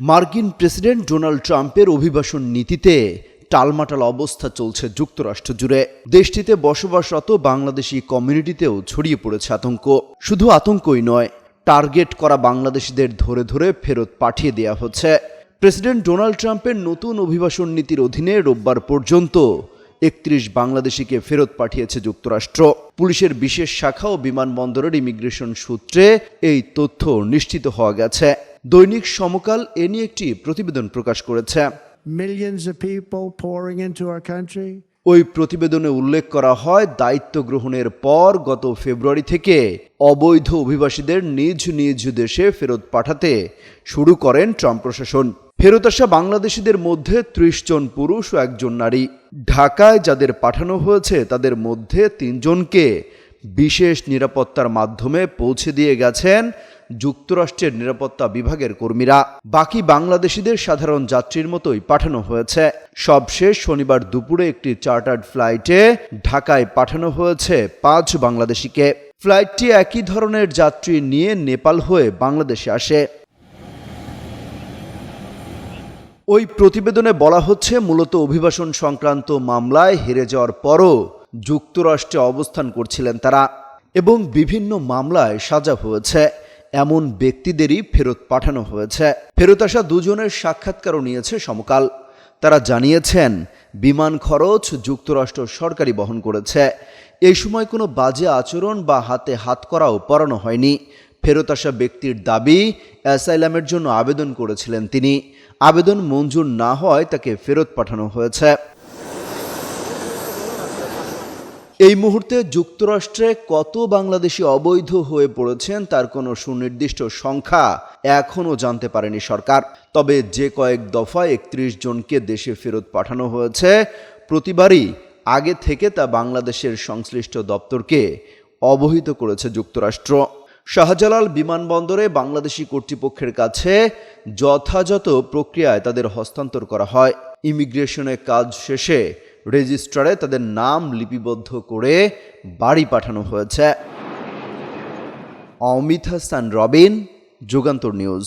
মার্কিন president Donald ট্রাম্পের অভিবাসন নীতিতে টালমাটাল অবস্থা চলছে যুক্তরাষ্ট্র জুড়ে। দেশটিতে বসবাসরত বাংলাদেশি কমিউনিটিতেও ছড়িয়ে পড়েছে আতঙ্ক। শুধু আতঙ্কই নয়, টার্গেট করা বাংলাদেশিদের ধরে ধরে ফেরত পাঠিয়ে দেওয়া হচ্ছে। প্রেসিডেন্ট ডোনাল্ড ট্রাম্পের নতুন অভিবাসন নীতির অধীনে রোববার পর্যন্ত একত্রিশ বাংলাদেশিকে ফেরত পাঠিয়েছে যুক্তরাষ্ট্র। পুলিশের বিশেষ শাখা ও বিমানবন্দরের ইমিগ্রেশন সূত্রে এই তথ্য নিশ্চিত হওয়া গেছে। দৈনিক সমকাল এ নিয়ে একটি প্রতিবেদন প্রকাশ করেছে। ওই প্রতিবেদনে উল্লেখ করা হয় দায়িত্ব গ্রহণের পর গত ফেব্রুয়ারি থেকে অবৈধ অভিবাসীদের নিজ নিজ দেশে ফেরত পাঠাতে শুরু করেন ট্রাম্প প্রশাসন। ফেরত আসা বাংলাদেশিদের মধ্যে ত্রিশ জন পুরুষ ও একজন নারী। ঢাকায় যাদের পাঠানো হয়েছে, তাদের মধ্যে তিনজনকে বিশেষ নিরাপত্তার মাধ্যমে পৌঁছে দিয়ে গেছেন যুক্তরাষ্ট্রের নিরাপত্তা বিভাগের কর্মীরা। বাকি বাংলাদেশিদের সাধারণ যাত্রীর মতোই পাঠানো হয়েছে। সবশেষ শনিবার দুপুরে একটি চার্টার্ড ফ্লাইটে ঢাকায় পাঠানো হয়েছে পাঁচ বাংলাদেশিকে। ফ্লাইটটি একই ধরনের যাত্রী নিয়ে নেপাল হয়ে বাংলাদেশে আসে। ওই প্রতিবেদনে বলা হচ্ছে, মূলত অভিবাসন সংক্রান্ত মামলায় হেরে যাওয়ার পরও যুক্তরাষ্ট্রে অবস্থান করছিলেন তারা এবং বিভিন্ন মামলায় সাজা হয়েছে। এমন ব্যক্তিদেরই ফেরত পাঠানো হয়েছে। ফেরত আসা দুজনের সাক্ষাৎকারও নিয়েছে সমকাল। তারা জানিয়েছেন, বিমান খরচ যুক্তরাষ্ট্র সরকারি বহন করেছে। এই সময় কোনো বাজে আচরণ বা হাতে হাত করাও পরানো হয়নি। ফেরত আসা ব্যক্তির দাবি, অ্যাসাইলামের জন্য আবেদন করেছিলেন তিনি। আবেদন মঞ্জুর না হওয়ায় তাকে ফেরত পাঠানো হয়েছে। এই মুহূর্তে যুক্তরাষ্ট্রে কত বাংলাদেশি অবৈধ হয়ে পড়েছেন তার কোনো সুনির্দিষ্ট সংখ্যা এখনও জানতে পারেনি সরকার। তবে যে কয়েক দফায় একত্রিশ জনকে দেশে ফেরত পাঠানো হয়েছে, প্রতিবারই আগে থেকে তা বাংলাদেশের সংশ্লিষ্ট দপ্তরকে অবহিত করেছে যুক্তরাষ্ট্র। শাহজালাল বিমানবন্দরে বাংলাদেশি কর্তৃপক্ষের কাছে যথাযথ প্রক্রিয়ায় তাদের হস্তান্তর করা হয়। ইমিগ্রেশনের কাজ শেষে রেজিস্ট্রারে তাদের নাম লিপিবদ্ধ করে বাড়ি পাঠানো হয়েছে। অমিত হাসান রবিন, যুগান্তর নিউজ।